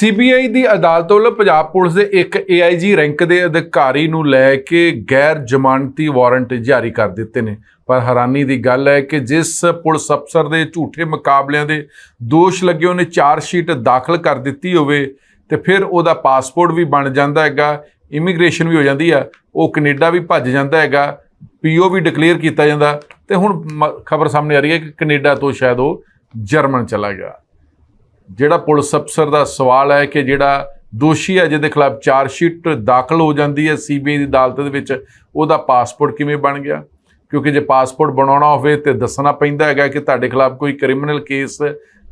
CBI ਦੀ ਅਦਾਲਤ ਵੱਲੋਂ Punjab police ਦੇ ਇੱਕ ਏਆਈਜੀ ਰੈਂਕ ਦੇ ਅਧਿਕਾਰੀ ਨੂੰ ਲੈ ਕੇ ਗੈਰ ਜ਼ਮਾਨਤੀ ਵਾਰੰਟ ਜਾਰੀ ਕਰ ਦਿੱਤੇ ਨੇ। ਪਰ ਹੈਰਾਨੀ ਦੀ ਗੱਲ ਹੈ ਕਿ ਜਿਸ ਪੁਲਿਸ ਅਫਸਰ ਦੇ ਝੂਠੇ ਮੁਕਾਬਲਿਆਂ ਦੇ ਦੋਸ਼ ਲੱਗੇ ਉਹਨੇ ਚਾਰ ਸ਼ੀਟ ਦਾਖਲ ਕਰ ਦਿੱਤੀ ਹੋਵੇ ਤੇ ਫਿਰ ਉਹਦਾ ਪਾਸਪੋਰਟ ਵੀ ਬਣ ਜਾਂਦਾ ਹੈਗਾ, ਇਮੀਗ੍ਰੇਸ਼ਨ ਵੀ ਹੋ ਜਾਂਦੀ ਆ, ਉਹ ਕੈਨੇਡਾ ਵੀ ਭੱਜ ਜਾਂਦਾ ਹੈਗਾ, ਪੀਓ ਵੀ ਡਿਕਲੇਅਰ ਕੀਤਾ ਜਾਂਦਾ ਤੇ ਹੁਣ ਖਬਰ ਸਾਹਮਣੇ ਆ ਰਹੀ ਹੈ ਕਿ ਕੈਨੇਡਾ ਤੋਂ ਸ਼ਾਇਦ ਉਹ ਜਰਮਨ ਚਲਾ ਗਿਆ। ਜਿਹੜਾ ਪੁਲਿਸ ਅਫਸਰ ਦਾ ਸਵਾਲ ਹੈ ਕਿ ਜਿਹੜਾ ਦੋਸ਼ੀ ਹੈ, ਜਿਹਦੇ ਖਿਲਾਫ ਚਾਰ ਸ਼ੀਟ ਦਾਖਲ ਹੋ ਜਾਂਦੀ ਹੈ ਸੀਬੀਆਈ ਦੀ ਅਦਾਲਤ ਦੇ ਵਿੱਚ, ਉਹਦਾ ਪਾਸਪੋਰਟ ਕਿਵੇਂ ਬਣ ਗਿਆ? ਕਿਉਂਕਿ ਜੇ ਪਾਸਪੋਰਟ ਬਣਾਉਣਾ ਹੋਵੇ ਤੇ ਦੱਸਣਾ ਪੈਂਦਾ ਹੈਗਾ ਕਿ ਤੁਹਾਡੇ ਖਿਲਾਫ ਕੋਈ ਕ੍ਰਿਮੀਨਲ ਕੇਸ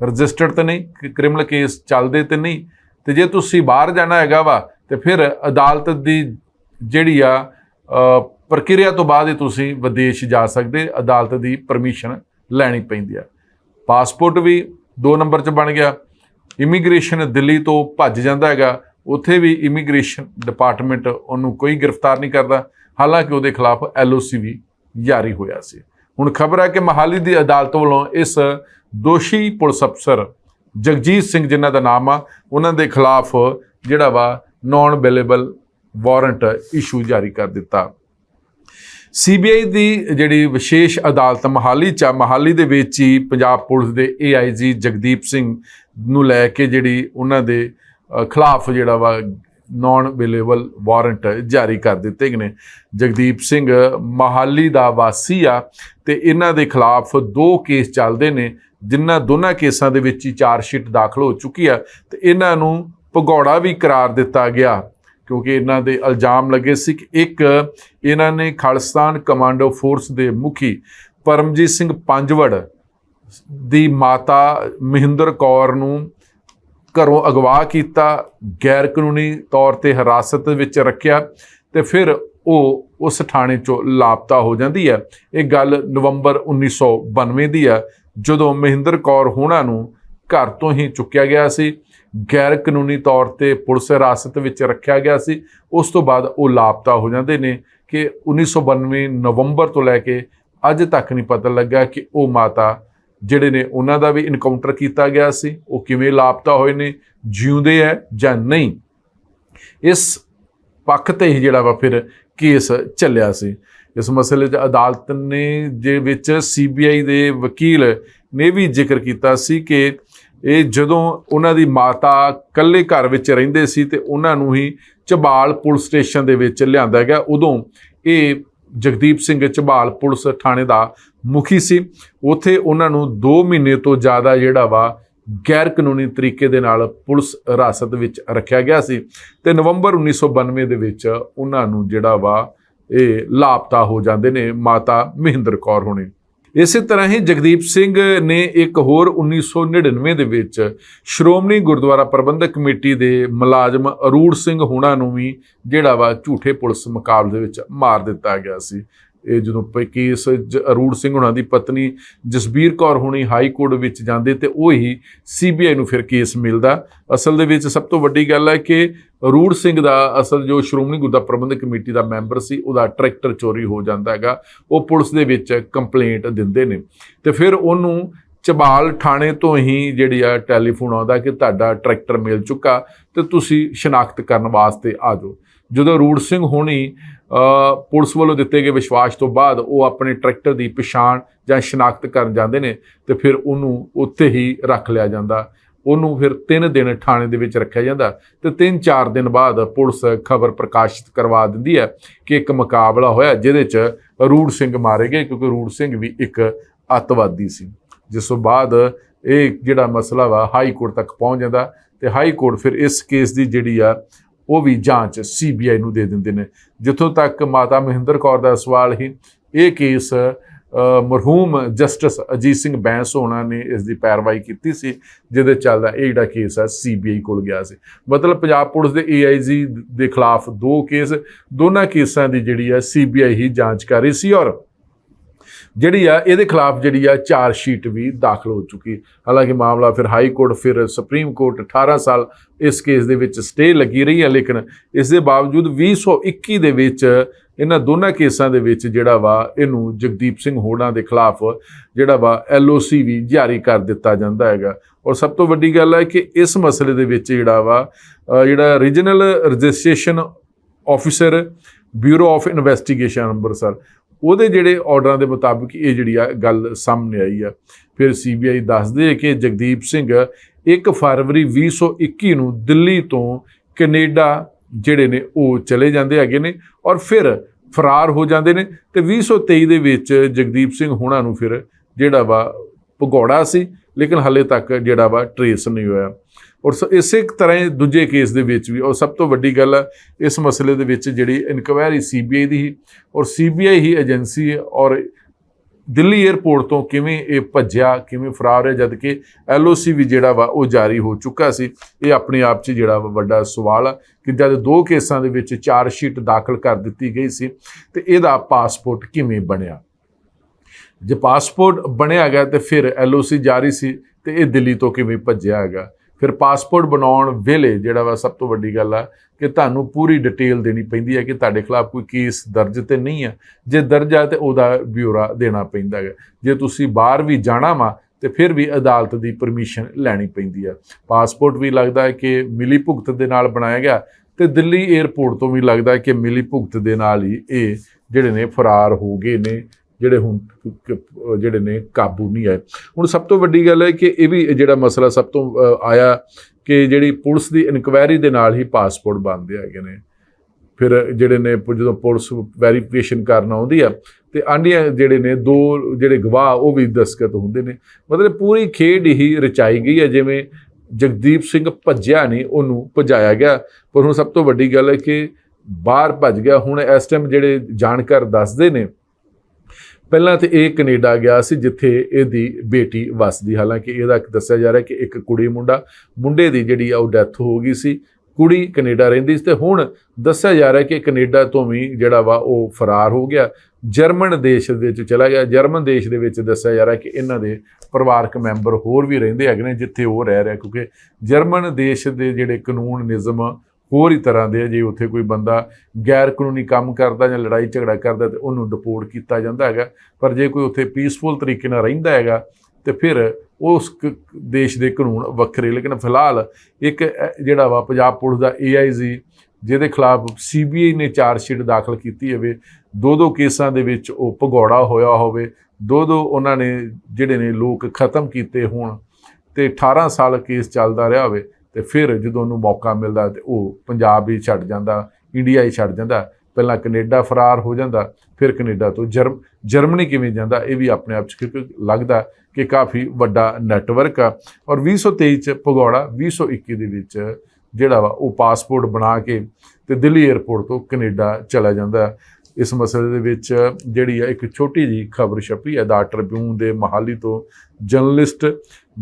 ਰਜਿਸਟਰਡ ਤੇ ਨਹੀਂ ਕ੍ਰਿਮੀਨਲ ਕੇਸ ਚੱਲਦੇ ਤੇ ਨਹੀਂ। ਤੇ ਜੇ ਤੁਸੀਂ ਬਾਹਰ ਜਾਣਾ ਹੈਗਾ ਵਾ, ਤੇ ਫਿਰ ਅਦਾਲਤ ਦੀ ਜਿਹੜੀ ਆ ਪ੍ਰਕਿਰਿਆ ਤੋਂ ਬਾਅਦ ਹੀ ਤੁਸੀਂ ਵਿਦੇਸ਼ ਜਾ ਸਕਦੇ, ਅਦਾਲਤ ਦੀ ਪਰਮਿਸ਼ਨ ਲੈਣੀ ਪੈਂਦੀ ਆ। ਪਾਸਪੋਰਟ ਵੀ 2 ਨੰਬਰ 'ਚ ਬਣ ਗਿਆ। ਇਮੀਗ੍ਰੇਸ਼ਨ ਦਿੱਲੀ ਤੋਂ ਭੱਜ ਜਾਂਦਾ ਹੈਗਾ, ਉੱਥੇ ਵੀ ਇਮੀਗ੍ਰੇਸ਼ਨ ਡਿਪਾਰਟਮੈਂਟ ਉਹਨੂੰ ਕੋਈ ਗ੍ਰਿਫਤਾਰ ਨਹੀਂ ਕਰਦਾ। ਹਾਲਾਂਕਿ ਉਹਦੇ ਖਿਲਾਫ ਐਲਓਸੀ ਵੀ ਜਾਰੀ ਹੋਇਆ ਸੀ। ਹੁਣ ਖਬਰ ਹੈ ਕਿ ਮਹਾਲੀ ਦੀ ਅਦਾਲਤ ਵੱਲੋਂ ਇਸ ਦੋਸ਼ੀ ਪੁਲਿਸ ਅਫਸਰ ਜਗਜੀਤ ਸਿੰਘ ਜਿਨ੍ਹਾਂ ਦਾ ਨਾਮ ਆ, ਉਹਨਾਂ ਦੇ ਖਿਲਾਫ ਜਿਹੜਾ ਵਾ ਨਾਨ ਅਵੇਲੇਬਲ ਵਾਰੰਟ ਇਸ਼ੂ ਜਾਰੀ ਕਰ ਦਿੱਤਾ। ਸੀਬੀਆਈ ਦੀ ਜਿਹੜੀ ਵਿਸ਼ੇਸ਼ ਅਦਾਲਤ ਮਹਾਲੀ ਚ ਆ, ਮਹਾਲੀ ਦੇ ਵਿੱਚ ਹੀ ਪੰਜਾਬ ਪੁਲਿਸ ਦੇ ਏਆਈਜੀ ਜਗਦੀਪ ਸਿੰਘ ਨੂੰ ਲੈ ਕੇ ਜਿਹੜੀ ਉਹਨਾਂ ਦੇ ਖਿਲਾਫ ਜਿਹੜਾ ਵਾ ਨਾਨ ਅਵੇਲੇਬਲ ਵਾਰੰਟ ਜਾਰੀ ਕਰ ਦਿੱਤੇ ਗਏ ਨੇ। ਜਗਦੀਪ ਸਿੰਘ ਮਹਾਲੀ ਦਾ ਵਾਸੀ ਆ ਤੇ ਇਹਨਾਂ ਦੇ ਖਿਲਾਫ ਦੋ ਕੇਸ ਚੱਲਦੇ ਨੇ ਜਿਨ੍ਹਾਂ ਦੋਨਾਂ ਕੇਸਾਂ ਦੇ ਵਿੱਚ ਹੀ ਚਾਰ ਸ਼ੀਟ ਦਾਖਲ ਹੋ ਚੁੱਕੀ ਆ ਤੇ ਇਹਨਾਂ ਨੂੰ ਭਗੌੜਾ ਵੀ ਕਰਾਰ ਦਿੱਤਾ ਗਿਆ। ਕਿਉਂਕਿ ਇਹਨਾਂ ਦੇ ਇਲਜ਼ਾਮ ਲੱਗੇ ਸੀ ਕਿ ਇੱਕ, ਇਹਨਾਂ ਨੇ ਖਾਲਿਸਤਾਨ ਕਮਾਂਡੋ ਫੋਰਸ ਦੇ ਮੁਖੀ ਪਰਮਜੀਤ ਸਿੰਘ ਪੰਜਵੜ ਦੀ ਮਾਤਾ ਮਹਿੰਦਰ ਕੌਰ ਨੂੰ ਘਰੋਂ ਅਗਵਾ ਕੀਤਾ ਗੈਰ ਕਾਨੂੰਨੀ ਤੌਰ ਤੇ ਹਿਰਾਸਤ ਵਿੱਚ ਰੱਖਿਆ ਤੇ ਫਿਰ ਉਹ ਉਸ ਥਾਣੇ ਚੋਂ ਲਾਪਤਾ ਹੋ ਜਾਂਦੀ ਹੈ। ਇਹ ਗੱਲ ਨਵੰਬਰ 1992 ਦੀ ਹੈ, ਜਦੋਂ ਮਹਿੰਦਰ ਕੌਰ ਹੋਣਾ ਨੂੰ ਘਰ ਤੋਂ ਹੀ ਚੁੱਕਿਆ ਗਿਆ ਸੀ। ਗੈਰ ਕਾਨੂੰਨੀ ਤੌਰ ਤੇ ਪੁਲਿਸ ਹਿਰਾਸਤ ਵਿੱਚ ਰੱਖਿਆ ਗਿਆ ਸੀ। ਉਸ ਤੋਂ ਬਾਅਦ ਉਹ ਲਾਪਤਾ ਹੋ ਜਾਂਦੇ ਨੇ ਕਿ 1992 ਨਵੰਬਰ ਤੋਂ ਲੈ ਕੇ ਅੱਜ ਤੱਕ ਨਹੀਂ ਪਤਾ ਲੱਗਾ ਕਿ ਉਹ ਮਾਤਾ ਜਿਹੜੇ ਨੇ ਉਹਨਾਂ ਦਾ ਵੀ ਇਨਕਾਊਂਟਰ ਕੀਤਾ ਗਿਆ ਸੀ। ਉਹ ਕਿਵੇਂ ਲਾਪਤਾ ਹੋਏ ਨੇ, ਜਿਉਂਦੇ ਹੈ ਜਾਂ ਨਹੀਂ। ਇਸ ਪੱਖ ਤੇ ਹੀ ਜਿਹੜਾ ਵਾ ਫਿਰ ਕੇਸ ਚੱਲਿਆ ਸੀ। ਇਸ ਮਸਲੇ 'ਚ ਅਦਾਲਤ ਨੇ ਦੇ ਵਿੱਚ ਸੀਬੀਆਈ ਦੇ ਵਕੀਲ ਨੇ ਵੀ ਜ਼ਿਕਰ ਕੀਤਾ ਸੀ ਕਿ ਇਹ ਜਦੋਂ ਉਹਨਾਂ ਦੀ ਮਾਤਾ ਇਕੱਲੇ ਘਰ ਵਿੱਚ ਰਹਿੰਦੇ ਸੀ ਤੇ ਉਹਨਾਂ ਨੂੰ ਹੀ ਝਬਾਲ ਪੁਲਿਸ ਸਟੇਸ਼ਨ ਦੇ ਵਿੱਚ ਲਿਆਂਦਾ ਗਿਆ, ਉਦੋਂ ਇਹ ਜਗਦੀਪ ਸਿੰਘ ਝਬਾਲ ਪੁਲਿਸ ਥਾਣੇ ਦਾ ਮੁਖੀ ਸੀ। ਉਥੇ ਉਹਨਾਂ ਨੂੰ 2 ਮਹੀਨੇ ਤੋਂ ਜ਼ਿਆਦਾ ਜਿਹੜਾ ਵਾ ਗੈਰ ਕਾਨੂੰਨੀ ਤਰੀਕੇ ਦੇ ਨਾਲ ਪੁਲਿਸ ਹਿਰਾਸਤ ਵਿੱਚ ਰੱਖਿਆ ਗਿਆ ਸੀ ਤੇ ਨਵੰਬਰ 1992 ਦੇ ਵਿੱਚ ਉਹਨਾਂ ਨੂੰ ਜਿਹੜਾ ਵਾ ਇਹ ਲਾਪਤਾ ਹੋ ਜਾਂਦੇ ਨੇ ਮਾਤਾ ਮਹਿੰਦਰ ਕੌਰ ਹੋਣੀ। ਇਸੇ ਤਰ੍ਹਾਂ ਹੀ ਜਗਦੀਪ ਸਿੰਘ ਨੇ ਇੱਕ ਹੋਰ 1999 ਦੇ ਵਿੱਚ ਸ਼੍ਰੋਮਣੀ ਗੁਰਦੁਆਰਾ ਪ੍ਰਬੰਧਕ ਕਮੇਟੀ ਦੇ ਮੁਲਾਜ਼ਮ ਅਰੂੜ ਸਿੰਘ ਹੁਣਾਂ ਨੂੰ ਵੀ ਜਿਹੜਾ ਵਾ ਝੂਠੇ ਪੁਲਿਸ ਮੁਕਾਬਲੇ ਵਿੱਚ ਮਾਰ ਦਿੱਤਾ ਗਿਆ ਸੀ। ਇਹ ਜਦੋਂ ਪ- ਕੇਸ ਜ- ਅਰੂੜ ਸਿੰਘ ਹੁਣਾਂ ਦੀ ਪਤਨੀ ਜਸਬੀਰ ਕੌਰ ਹੁਣੀ ਹਾਈ ਕੋਰਟ ਵਿੱਚ ਜਾਂਦੇ ਤੇ ਉਹ ਹੀ ਸੀਬੀਆਈ ਨੂੰ ਫਿਰ ਕੇਸ ਮਿਲਦਾ। ਅਸਲ ਦੇ ਵਿੱਚ ਸਭ ਤੋਂ ਵੱਡੀ ਗੱਲ ਹੈ ਕਿ ਅਰੂੜ ਸਿੰਘ ਦਾ ਅਸਲ ਜੋ ਸ਼੍ਰੋਮਣੀ ਗੁਰਦੁਆਰਾ ਪ੍ਰਬੰਧਕ ਕਮੇਟੀ ਦਾ ਮੈਂਬਰ ਸੀ, ਉਹਦਾ ਟਰੈਕਟਰ ਚੋਰੀ ਹੋ ਜਾਂਦਾ ਹੈਗਾ। ਉਹ ਪੁਲਿਸ ਦੇ ਵਿੱਚ ਕੰਪਲੇਂਟ ਦਿੰਦੇ ਨੇ। ਤੇ ਫਿਰ ਉਹਨੂੰ ਚਬਾਲ ਥਾਣੇ ਤੋਂ ਹੀ ਜਿਹੜੀ ਆ ਟੈਲੀਫੋਨ ਆਉਂਦਾ ਕਿ ਤੁਹਾਡਾ ਟਰੈਕਟਰ ਮਿਲ ਚੁੱਕਾ ਤੇ ਤੁਸੀਂ ਸ਼ਨਾਖਤ ਕਰਨ ਵਾਸਤੇ ਆ ਜਾਓ। ਜਦੋਂ ਰੂੜ ਸਿੰਘ ਹੋਣੀ ਪੁਲਿਸ ਵੱਲੋਂ ਦਿੱਤੇ ਗਏ ਵਿਸ਼ਵਾਸ ਤੋਂ ਬਾਅਦ ਉਹ ਆਪਣੇ ਟਰੈਕਟਰ ਦੀ ਪਛਾਣ ਜਾਂ ਸ਼ਨਾਖਤ ਕਰਨ ਜਾਂਦੇ ਨੇ ਤੇ ਫਿਰ ਉਹਨੂੰ ਉੱਥੇ ਹੀ ਰੱਖ ਲਿਆ ਜਾਂਦਾ। ਉਹਨੂੰ ਫਿਰ 3 ਦਿਨ ਥਾਣੇ ਦੇ ਵਿੱਚ ਰੱਖਿਆ ਜਾਂਦਾ ਤੇ 3-4 ਦਿਨ ਬਾਅਦ ਪੁਲਿਸ ਖਬਰ ਪ੍ਰਕਾਸ਼ਿਤ ਕਰਵਾ ਦਿੰਦੀ ਹੈ ਕਿ ਇੱਕ ਮੁਕਾਬਲਾ ਹੋਇਆ ਜਿਹਦੇ 'ਚ ਰੂੜ ਸਿੰਘ ਮਾਰੇ ਗਏ ਕਿਉਂਕਿ ਰੂੜ ਸਿੰਘ ਵੀ ਇੱਕ ਅੱਤਵਾਦੀ ਸੀ। ਜਿਸ ਤੋਂ ਬਾਅਦ ਇਹ ਜਿਹੜਾ ਮਸਲਾ ਵਾ ਹਾਈ ਕੋਰਟ ਤੱਕ ਪਹੁੰਚ ਜਾਂਦਾ ਤੇ ਹਾਈ ਕੋਰਟ ਫਿਰ ਇਸ ਕੇਸ ਦੀ ਜਿਹੜੀ ਆ, ਉਹ ਵੀ ਜਾਂਚ ਸੀਬੀਆਈ ਨੂੰ ਦੇ ਦਿੰਦੇ ਨੇ। ਜਿੱਥੋਂ ਤੱਕ ਮਾਤਾ ਮਹਿੰਦਰ ਕੌਰ ਦਾ ਸਵਾਲ ਹੀ, ਇਹ ਕੇਸ ਮਰਹੂਮ ਜਸਟਿਸ ਅਜੀਤ ਸਿੰਘ ਬੈਂਸ ਹੋਣਾ ਨੇ ਇਸ ਦੀ ਪੈਰਵਾਈ ਕੀਤੀ ਸੀ, ਜਿਹਦੇ ਚੱਲਦਾ ਇਹ ਜਿਹੜਾ ਕੇਸ ਹੈ ਸੀਬੀਆਈ ਕੋਲ ਗਿਆ ਸੀ। ਮਤਲਬ ਪੰਜਾਬ ਪੁਲਿਸ ਦੇ ਏਆਈਜੀ ਦੇ ਖਿਲਾਫ ਦੋ ਕੇਸ ਦੋਨਾਂ ਕੇਸਾਂ ਦੀ ਜਿਹੜੀ ਹੈ ਸੀਬੀਆਈ ਹੀ ਜਾਂਚ ਕਰ ਰਹੀ ਸੀ ਔਰ ਜਿਹੜੀ ਆ, ਇਹਦੇ ਖਿਲਾਫ ਜਿਹੜੀ ਆ ਚਾਰ ਸ਼ੀਟ ਵੀ ਦਾਖਲ ਹੋ ਚੁੱਕੀ ਹਾਲਾਂਕਿ ਮਾਮਲਾ ਫਿਰ ਹਾਈ ਕੋਰਟ, ਫਿਰ ਸੁਪਰੀਮ ਕੋਰਟ 18 ਸਾਲ ਇਸ ਕੇਸ ਦੇ ਵਿੱਚ ਸਟੇ ਲੱਗੀ ਰਹੀ ਹੈ, ਲੇਕਿਨ ਇਸ ਦੇ ਬਾਵਜੂਦ 2021 ਦੇ ਵਿੱਚ ਇਹਨਾਂ ਦੋਨਾਂ ਕੇਸਾਂ ਦੇ ਵਿੱਚ ਜਿਹੜਾ ਵਾ, ਇਹਨੂੰ ਜਗਦੀਪ ਸਿੰਘ ਹੋਣਾ ਦੇ ਖਿਲਾਫ ਜਿਹੜਾ ਵਾ ਐਲਓਸੀ ਵੀ ਜਾਰੀ ਕਰ ਦਿੱਤਾ ਜਾਂਦਾ ਹੈਗਾ। ਔਰ ਸਭ ਤੋਂ ਵੱਡੀ ਗੱਲ ਹੈ ਕਿ ਇਸ ਮਸਲੇ ਦੇ ਵਿੱਚ ਜਿਹੜਾ ਵਾ ਜਿਹੜਾ regional registration officer bureau of investigation Amritsar ਉਹਦੇ ਜਿਹੜੇ ਆਰਡਰਾਂ ਦੇ ਮੁਤਾਬਿਕ ਇਹ ਜਿਹੜੀ ਆ ਗੱਲ ਸਾਹਮਣੇ ਆਈ ਆ। ਫਿਰ ਸੀਬੀਆਈ ਦੱਸਦੇ ਹੈ ਕਿ ਜਗਦੀਪ ਸਿੰਘ 1 ਫਰਵਰੀ 2021 ਨੂੰ ਦਿੱਲੀ ਤੋਂ ਕੈਨੇਡਾ ਜਿਹੜੇ ਨੇ ਉਹ ਚਲੇ ਜਾਂਦੇ ਹੈਗੇ ਨੇ ਔਰ ਫਿਰ ਫਰਾਰ ਹੋ ਜਾਂਦੇ ਨੇ ਤੇ 2023 ਦੇ ਵਿੱਚ ਜਗਦੀਪ ਸਿੰਘ ਹੁਣਾਂ ਨੂੰ ਫਿਰ ਜਿਹੜਾ ਵਾ ਭਗੌੜਾ ਸੀ ਲੇਕਿਨ ਹਾਲੇ ਤੱਕ ਜਿਹੜਾ ਵਾ ਟਰੇਸ ਨਹੀਂ ਹੋਇਆ। ਔਰ ਸ- ਇਸੇ ਤਰ੍ਹਾਂ ਹੀ ਦੂਜੇ ਕੇਸ ਦੇ ਵਿੱਚ ਵੀ, ਔਰ ਸਭ ਤੋਂ ਵੱਡੀ ਗੱਲ ਹੈ ਇਸ ਮਸਲੇ ਦੇ ਵਿੱਚ ਜਿਹੜੀ ਇਨਕੁਆਇਰੀ ਸੀਬੀਆਈ ਦੀ ਹੀ ਔਰ ਸੀਬੀਆਈ ਹੀ ਏਜੰਸੀ ਹੈ, ਔਰ ਦਿੱਲੀ 에ਅਰਪੋਰਟ ਤੋਂ ਕਿਵੇਂ ਇਹ ਭੱਜਿਆ, ਕਿਵੇਂ ਫਰਾਰ ਹੈ ਜਦ ਕਿ ਐਲਓਸੀ ਵੀ ਜਿਹੜਾ ਵਾ ਉਹ ਜਾਰੀ ਹੋ ਚੁੱਕਾ ਸੀ। ਇਹ ਆਪਣੇ ਆਪ 'ਚ ਜਿਹੜਾ ਵਾ ਵੱਡਾ ਸਵਾਲ ਆ ਕਿ ਜਦ ਦੋ ਕੇਸਾਂ ਦੇ ਵਿੱਚ ਚਾਰ ਸ਼ੀਟ ਦਾਖਲ ਕਰ ਦਿੱਤੀ ਗਈ ਸੀ, ਤੇ ਇਹਦਾ ਪਾਸਪੋਰਟ ਕਿਵੇਂ ਬਣਿਆ? ਜੇ ਪਾਸਪੋਰਟ ਬਣਿਆ ਗਿਆ ਤੇ ਫਿਰ ਐਲਓਸੀ ਜਾਰੀ ਸੀ ਤੇ ਇਹ ਦਿੱਲੀ ਤੋਂ ਕਿਵੇਂ ਭੱਜਿਆ ਹੈਗਾ? ਫਿਰ ਪਾਸਪੋਰਟ ਬਣਾਉਣ ਵੇਲੇ ਜਿਹੜਾ ਵਾ ਸਭ ਤੋਂ ਵੱਡੀ ਗੱਲ ਆ ਕਿ ਤੁਹਾਨੂੰ ਪੂਰੀ ਡਿਟੇਲ ਦੇਣੀ ਪੈਂਦੀ ਹੈ ਕਿ ਤੁਹਾਡੇ ਖਿਲਾਫ ਕੋਈ ਕੇਸ ਦਰਜ ਤੇ ਨਹੀਂ ਆ। ਜੇ ਦਰਜ ਹੈ ਤੇ ਉਹਦਾ ਬਿਊਰਾ ਦੇਣਾ ਪੈਂਦਾ ਹੈ ਜੇ ਤੁਸੀਂ ਬਾਹਰ ਵੀ ਜਾਣਾ ਵਾ ਤੇ ਫਿਰ ਵੀ ਅਦਾਲਤ ਦੀ ਪਰਮਿਸ਼ਨ ਲੈਣੀ ਪੈਂਦੀ ਆ। ਪਾਸਪੋਰਟ ਵੀ ਲੱਗਦਾ ਹੈ ਕਿ ਮਿਲੀ ਭੁਗਤ ਦੇ ਨਾਲ ਬਣਾਇਆ ਗਿਆ ਤੇ ਦਿੱਲੀ 에ਅਰਪੋਰਟ ਤੋਂ ਵੀ ਲੱਗਦਾ ਹੈ ਕਿ ਮਿਲੀ ਭੁਗਤ ਦੇ ਨਾਲ ਹੀ ਇਹ ਜਿਹੜੇ ਨੇ ਫਰਾਰ ਹੋ ਗਏ ਨੇ। ਜਿਹੜੇ ਹੁਣ ਜਿਹੜੇ ਨੇ ਕਾਬੂ ਨਹੀਂ ਆਏ। ਹੁਣ ਸਭ ਤੋਂ ਵੱਡੀ ਗੱਲ ਹੈ ਕਿ ਇਹ ਵੀ ਜਿਹੜਾ ਮਸਲਾ ਸਭ ਤੋਂ ਆਇਆ ਕਿ ਜਿਹੜੀ ਪੁਲਿਸ ਦੀ ਇਨਕੁਆਇਰੀ ਦੇ ਨਾਲ ਹੀ ਪਾਸਪੋਰਟ ਬਣਦੇ ਹੈਗੇ ਨੇ। ਫਿਰ ਜਿਹੜੇ ਨੇ ਜਦੋਂ ਪੁਲਿਸ ਵੈਰੀਫਿਕੇਸ਼ਨ ਕਰਨ ਆਉਂਦੀ ਆ, ਤੇ ਆਂਡੀਆਂ ਜਿਹੜੇ ਨੇ ਦੋ ਜਿਹੜੇ ਗਵਾਹ ਉਹ ਵੀ ਦਸਤਖਤ ਹੁੰਦੇ ਨੇ। ਮਤਲਬ ਪੂਰੀ ਖੇਡ ਹੀ ਰਚਾਈ ਗਈ ਹੈ, ਜਿਵੇਂ ਜਗਦੀਪ ਸਿੰਘ ਭੱਜਿਆ ਨਹੀਂ, ਉਹਨੂੰ ਭਜਾਇਆ ਗਿਆ। ਪਰ ਹੁਣ ਸਭ ਤੋਂ ਵੱਡੀ ਗੱਲ ਹੈ ਕਿ ਬਾਹਰ ਭੱਜ ਗਿਆ। ਹੁਣ ਇਸ ਟਾਈਮ ਜਿਹੜੇ ਜਾਣਕਾਰ ਦੱਸਦੇ ਨੇ ਪਹਿਲਾਂ ਤੇ ਇਹ ਕੈਨੇਡਾ ਗਿਆ ਸੀ ਜਿੱਥੇ ਇਹਦੀ ਬੇਟੀ ਵਸਦੀ। ਹਾਲਾਂਕਿ ਇਹਦਾ ਦੱਸਿਆ ਜਾ ਰਿਹਾ ਕਿ ਇੱਕ ਕੁੜੀ ਮੁੰਡਾ, ਮੁੰਡੇ ਦੀ ਜਿਹੜੀ ਆ ਉਹ ਡੈਥ ਹੋ ਗਈ ਸੀ। ਕੁੜੀ ਕੈਨੇਡਾ ਰਹਿੰਦੀ ਸੀ ਤੇ ਹੁਣ ਦੱਸਿਆ ਜਾ ਰਿਹਾ ਕਿ ਕੈਨੇਡਾ ਤੋਂ ਵੀ ਜਿਹੜਾ ਵਾ ਉਹ ਫਰਾਰ ਹੋ ਗਿਆ। ਜਰਮਨ ਦੇਸ਼ ਦੇ ਵਿੱਚ ਚਲਾ ਗਿਆ। ਜਰਮਨ ਦੇਸ਼ ਦੇ ਵਿੱਚ ਦੱਸਿਆ ਜਾ ਰਿਹਾ ਕਿ ਇਹਨਾਂ ਦੇ ਪਰਿਵਾਰਕ ਮੈਂਬਰ ਹੋਰ ਵੀ ਰਹਿੰਦੇ ਹੈਗੇ ਨੇ ਜਿੱਥੇ ਉਹ ਰਹਿ ਰਿਹਾ ਕਿਉਂਕਿ ਜਰਮਨ ਦੇਸ਼ ਦੇ ਜਿਹੜੇ ਕਾਨੂੰਨ, ਨਿਯਮ ਹੋਰ ਹੀ ਤਰ੍ਹਾਂ ਦੇ ਆ, ਜੇ ਉੱਥੇ ਕੋਈ ਬੰਦਾ ਗੈਰ ਕਾਨੂੰਨੀ ਕੰਮ ਕਰਦਾ ਜਾਂ ਲੜਾਈ ਝਗੜਾ ਕਰਦਾ ਤੇ ਉਹਨੂੰ ਡਿਪੋਰਟ ਕੀਤਾ ਜਾਂਦਾ ਹੈਗਾ। ਪਰ ਜੇ ਕੋਈ ਉੱਥੇ ਪੀਸਫੁਲ ਤਰੀਕੇ ਨਾਲ ਰਹਿੰਦਾ ਹੈਗਾ ਤੇ ਫਿਰ ਉਸ ਕ- ਦੇਸ਼ ਦੇ ਕਾਨੂੰਨ ਵੱਖਰੇ। ਲੇਕਿਨ ਫਿਲਹਾਲ ਇੱਕ ਜਿਹੜਾ ਵਾ ਪੰਜਾਬ ਪੁਲਿਸ ਦਾ ਏਆਈਜੀ ਜਿਹਦੇ ਖਿਲਾਫ ਸੀਬੀਆਈ ਨੇ ਚਾਰਜ ਸ਼ੀਟ ਦਾਖਲ ਕੀਤੀ ਹੋਵੇ, ਦੋ ਦੋ ਕੇਸਾਂ ਦੇ ਵਿੱਚ ਉਹ ਭਗੌੜਾ ਹੋਇਆ ਹੋਵੇ, ਦੋ ਦੋ ਉਹਨਾਂ ਨੇ, ਜਿਹੜੇ ਨੇ ਲੋਕ ਖਤਮ ਕੀਤੇ ਹੋਣ ਤੇ 18 ਸਾਲ ਕੇਸ ਚੱਲਦਾ ਰਿਹਾ ਹੋਵੇ ਤੇ ਫਿਰ ਜਦੋਂ ਉਹਨੂੰ ਮੌਕਾ ਮਿਲਦਾ ਤੇ ਉਹ ਪੰਜਾਬ ਹੀ ਛੱਡ ਜਾਂਦਾ, ਇੰਡੀਆ ਹੀ ਛੱਡ ਜਾਂਦਾ, ਪਹਿਲਾਂ ਕੈਨੇਡਾ ਫਰਾਰ ਹੋ ਜਾਂਦਾ, ਫਿਰ ਕੈਨੇਡਾ ਤੋਂ ਜਰਮ, ਜਰਮਨੀ ਕਿਵੇਂ ਜਾਂਦਾ, ਇਹ ਵੀ ਆਪਣੇ ਆਪ ਚ ਕਿਉਂਕਿ ਲੱਗਦਾ ਕਿ ਕਾਫੀ ਵੱਡਾ ਨੈਟਵਰਕ ਆ। ਔਰ 2023 ਚ ਭਗੌੜਾ 2021 ਦੇ ਵਿੱਚ ਜਿਹੜਾ ਵਾ ਉਹ ਪਾਸਪੋਰਟ ਬਣਾ ਕੇ ਤੇ ਦਿੱਲੀ 에ਅਰਪੋਰਟ ਤੋਂ ਕੈਨੇਡਾ ਚਲਾ ਜਾਂਦਾ। ਇਸ ਮਸਲੇ ਦੇ ਵਿੱਚ ਜਿਹੜੀ ਆ ਇੱਕ ਛੋਟੀ ਜੀ ਖਬਰ ਛਪੀ ਹੈ, ਦਾ ਟ੍ਰਿਬਿਊਨ ਦੇ ਮਹਾਲੀ ਤੋਂ ਜਰਨਲਿਸਟ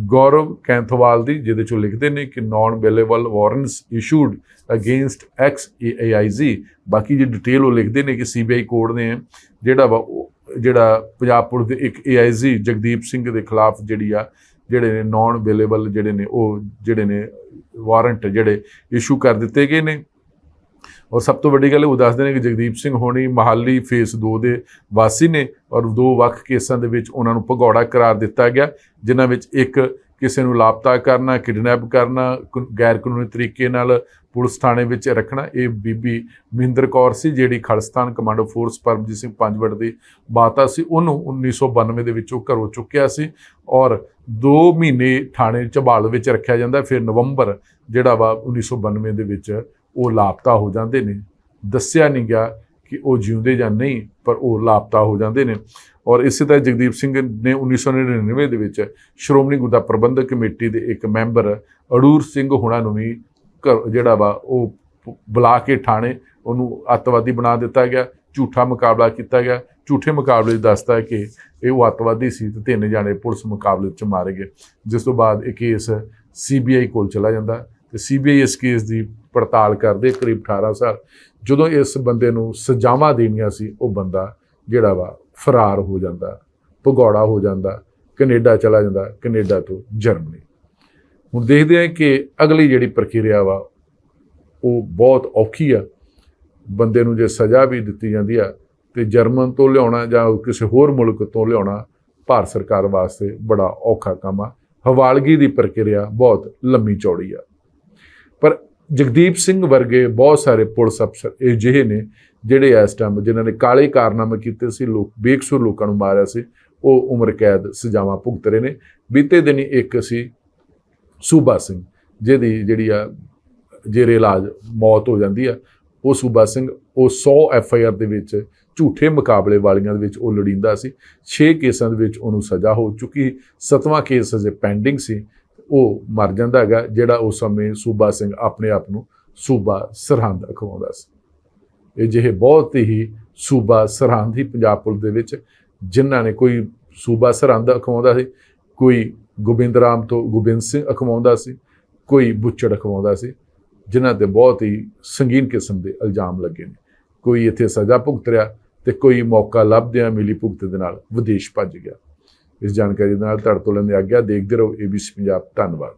ਗੌਰਵ ਕੈਂਥਵਾਲ ਦੀ, ਜਿਹਦੇ ਚੋਂ ਲਿਖਦੇ ਨੇ ਕਿ non available warrants issued against ex A I G ਬਾਕੀ ਜੀ ਡਿਟੇਲ ਉਹ ਲਿਖਦੇ ਨੇ ਕਿ ਸੀਬੀਆਈ ਕੋਰਟ ਨੇ, ਜਿਹੜਾ ਵਾ ਉਹ, ਜਿਹੜਾ ਪੰਜਾਬ ਪੁਲਿਸ ਦੇ ਇੱਕ ਏਆਈਜੀ ਜਗਦੀਪ ਸਿੰਘ ਦੇ ਖਿਲਾਫ ਜਿਹੜੀ ਆ, ਜਿਹੜੇ ਨੇ ਨਾਨ ਅਵੇਲੇਬਲ ਜਿਹੜੇ ਨੇ, ਉਹ ਜਿਹੜੇ ਨੇ ਵਾਰੰਟ ਜਿਹੜੇ ਇਸ਼ੂ ਕਰ ਦਿੱਤੇ ਗਏ ਨੇ। ਔਰ ਸਭ ਤੋਂ ਵੱਡੀ ਗੱਲ ਉਹ ਦੱਸਦੇ ਨੇ ਕਿ ਜਗਦੀਪ ਸਿੰਘ ਹੋਣੀ ਮਹਾਲੀ ਫੇਸ 2 ਦੇ ਵਾਸੀ ਨੇ ਔਰ ਦੋ ਵੱਖ ਕੇਸਾਂ ਦੇ ਵਿੱਚ ਉਹਨਾਂ ਨੂੰ ਭਗੌੜਾ ਕਰਾਰ ਦਿੱਤਾ ਗਿਆ, ਜਿਨ੍ਹਾਂ ਵਿੱਚ ਇੱਕ ਕਿਸੇ ਨੂੰ ਲਾਪਤਾ ਕਰਨਾ, ਕਿਡਨੈਪ ਕਰਨਾ, ਕ- ਗੈਰ ਕਾਨੂੰਨੀ ਤਰੀਕੇ ਨਾਲ ਪੁਲਿਸ ਥਾਣੇ ਵਿੱਚ ਰੱਖਣਾ, ਇਹ ਬੀਬੀ ਮਹਿੰਦਰ ਕੌਰ ਸੀ ਜਿਹੜੀ ਖਾਲਿਸਤਾਨ ਕਮਾਂਡੋ ਫੋਰਸ ਪਰਮਜੀਤ ਸਿੰਘ ਪੰਜਵੜ ਦੀ ਬਾਤਾ ਸੀ, ਉਹਨੂੰ 1992 ਦੇ ਵਿੱਚ ਉਹ ਘਰੋਂ ਚੁੱਕਿਆ ਸੀ ਔਰ 2 ਮਹੀਨੇ ਥਾਣੇ ਝਬਾਲ ਵਿੱਚ ਰੱਖਿਆ ਜਾਂਦਾ, ਫਿਰ ਨਵੰਬਰ ਜਿਹੜਾ ਵਾ 1992 ਦੇ ਵਿੱਚ ਉਹ ਲਾਪਤਾ ਹੋ ਜਾਂਦੇ ਨੇ। ਦੱਸਿਆ ਨਹੀਂ ਗਿਆ ਕਿ ਉਹ ਜਿਉਂਦੇ ਜਾਂ ਨਹੀਂ, ਪਰ ਉਹ ਲਾਪਤਾ ਹੋ ਜਾਂਦੇ ਨੇ। ਔਰ ਇਸੇ ਤਰ੍ਹਾਂ ਜਗਦੀਪ ਸਿੰਘ ਨੇ 1999 ਦੇ ਵਿੱਚ ਸ਼੍ਰੋਮਣੀ ਗੁਰਦਾ ਪ੍ਰਬੰਧਕ ਕਮੇਟੀ ਦੇ ਇੱਕ ਮੈਂਬਰ ਅੜੂਰ ਸਿੰਘ ਹੁਣਾਂ ਨੂੰ ਵੀ ਘਰ- ਜਿਹੜਾ ਵਾ, ਉਹ ਬੁਲਾ ਕੇ ਠਾਣੇ ਉਹਨੂੰ ਅੱਤਵਾਦੀ ਬਣਾ ਦਿੱਤਾ ਗਿਆ, ਝੂਠਾ ਮੁਕਾਬਲਾ ਕੀਤਾ ਗਿਆ। ਝੂਠੇ ਮੁਕਾਬਲੇ 'ਚ ਦੱਸਦਾ ਕਿ ਇਹ ਉਹ ਅੱਤਵਾਦੀ ਸੀ ਤੇ ਤਿੰਨ ਜਾਣੇ ਪੁਲਿਸ ਮੁਕਾਬਲੇ 'ਚ ਮਾਰੇ ਗਏ। ਜਿਸ ਤੋਂ ਬਾਅਦ ਇਹ ਕੇਸ ਸੀਬੀਆਈ ਕੋਲ ਚਲਾ ਜਾਂਦਾ। ਤੇ ਸੀਬੀਆਈ ਇਸ ਕੇਸ ਦੀ ਪੜਤਾਲ ਕਰਦੇ ਕਰੀਬ 18 ਸਾਲ। ਜਦੋਂ ਇਸ ਬੰਦੇ ਨੂੰ ਸਜ਼ਾਵਾਂ ਦੇਣੀਆਂ ਸੀ, ਉਹ ਬੰਦਾ ਜਿਹੜਾ ਵਾ ਫਰਾਰ ਹੋ ਜਾਂਦਾ, ਭਗੌੜਾ ਹੋ ਜਾਂਦਾ, ਕੈਨੇਡਾ ਚਲਾ ਜਾਂਦਾ, ਕੈਨੇਡਾ ਤੋਂ ਜਰਮਨੀ। ਹੁਣ ਦੇਖਦੇ ਹਾਂ ਕਿ ਅਗਲੀ ਜਿਹੜੀ ਪ੍ਰਕਿਰਿਆ ਵਾ, ਉਹ ਬਹੁਤ ਔਖੀ ਆ। ਬੰਦੇ ਨੂੰ ਜੇ ਸਜ਼ਾ ਵੀ ਦਿੱਤੀ ਜਾਂਦੀ ਆ, ਤੇ ਜਰਮਨ ਤੋਂ ਲਿਆਉਣਾ ਜਾਂ ਕਿਸੇ ਹੋਰ ਮੁਲਕ ਤੋਂ ਲਿਆਉਣਾ ਭਾਰਤ ਸਰਕਾਰ ਵਾਸਤੇ ਬੜਾ ਔਖਾ ਕੰਮ ਆ। ਹਵਾਲਗੀ ਦੀ ਪ੍ਰਕਿਰਿਆ ਬਹੁਤ ਲੰਮੀ ਚੌੜੀ ਆ। ਪਰ ਜਗਦੀਪ ਸਿੰਘ ਵਰਗੇ ਬਹੁਤ ਸਾਰੇ ਪੁਲਿਸ ਅਫਸਰ ਇਹ ਜਿਹੇ ਨੇ ਜਿਹੜੇ ਇਸ ਟਾਈਮ ਜਿਨ੍ਹਾਂ ਨੇ ਕਾਲੇ ਕਾਰਨਾਮੇ ਕੀਤੇ ਸੀ, ਲੋਕ ਬੇਕਸੂਰ ਲੋਕਾਂ ਨੂੰ ਮਾਰਿਆ ਸੀ, ਉਹ ਉਮਰ ਕੈਦ ਸਜ਼ਾਵਾਂ ਭੁਗਤ ਰਹੇ ਨੇ। ਬੀਤੇ ਦਿਨੀ ਇੱਕ ਸੀ ਸੂਬਾ ਸਿੰਘ, ਜਿਹਦੀ ਜਿਹੜੀ ਆ ਜੇਰੇ ਇਲਾਜ ਮੌਤ ਹੋ ਜਾਂਦੀ ਆ, ਉਹ ਸੂਬਾ ਸਿੰਘ, ਉਹ 100 ਐਫ ਆਈ ਆਰ ਦੇ ਵਿੱਚ ਝੂਠੇ ਮੁਕਾਬਲੇ ਵਾਲੀਆਂ ਦੇ ਵਿੱਚ ਉਹ ਲੜਿੰਦਾ ਸੀ। 6 ਕੇਸਾਂ ਦੇ ਵਿੱਚ ਉਹਨੂੰ ਸਜ਼ਾ ਹੋ ਚੁੱਕੀ ਸੱਤਵਾਂ ਕੇਸ ਅਜੇ ਪੈਂਡਿੰਗ ਸੀ। ਉਹ ਮਰ ਜਾਂਦਾ ਹੈਗਾ, ਜਿਹੜਾ ਉਸ ਸਮੇਂ ਸੂਬਾ ਸਿੰਘ ਆਪਣੇ ਆਪ ਨੂੰ ਸੂਬਾ ਸਰਹੰਦ ਅਖਵਾਉਂਦਾ ਸੀ। ਇਹ ਜਿਹੇ ਬਹੁਤ ਹੀ ਸੂਬਾ ਸਰਹੰਦ ਹੀ ਪੰਜਾਬ ਪੁਲਿਸ ਦੇ ਵਿੱਚ ਜਿਨ੍ਹਾਂ ਨੇ ਕੋਈ ਸੂਬਾ ਸਰਹੰਦ ਅਖਵਾਉਂਦਾ ਸੀ, ਕੋਈ ਗੋਬਿੰਦ ਰਾਮ ਤੋਂ ਗੋਬਿੰਦ ਸਿੰਘ ਅਖਵਾਉਂਦਾ ਸੀ, ਕੋਈ ਬੁੱਚੜ ਅਖਵਾਉਂਦਾ ਸੀ, ਜਿਨ੍ਹਾਂ ਤੇ ਬਹੁਤ ਹੀ ਸੰਗੀਨ ਕਿਸਮ ਦੇ ਇਲਜ਼ਾਮ ਲੱਗੇ ਨੇ। ਕੋਈ ਇੱਥੇ ਸਜ਼ਾ ਭੁਗਤ ਰਿਹਾ ਤੇ ਕੋਈ ਮੌਕਾ ਲੱਭਦਿਆਂ ਮਿਲੀ ਭੁਗਤ ਦੇ ਨਾਲ ਵਿਦੇਸ਼ ਭੱਜ ਗਿਆ। ਇਸ ਜਾਣਕਾਰੀ ਦੇ ਨਾਲ ਧੜ ਤੋਂ ਲੈਂਦੇ ਆਗਿਆ ਦੇਖਦੇ ਰਹੋ ਏਬੀਸੀ ਪੰਜਾਬ ਧੰਨਵਾਦ।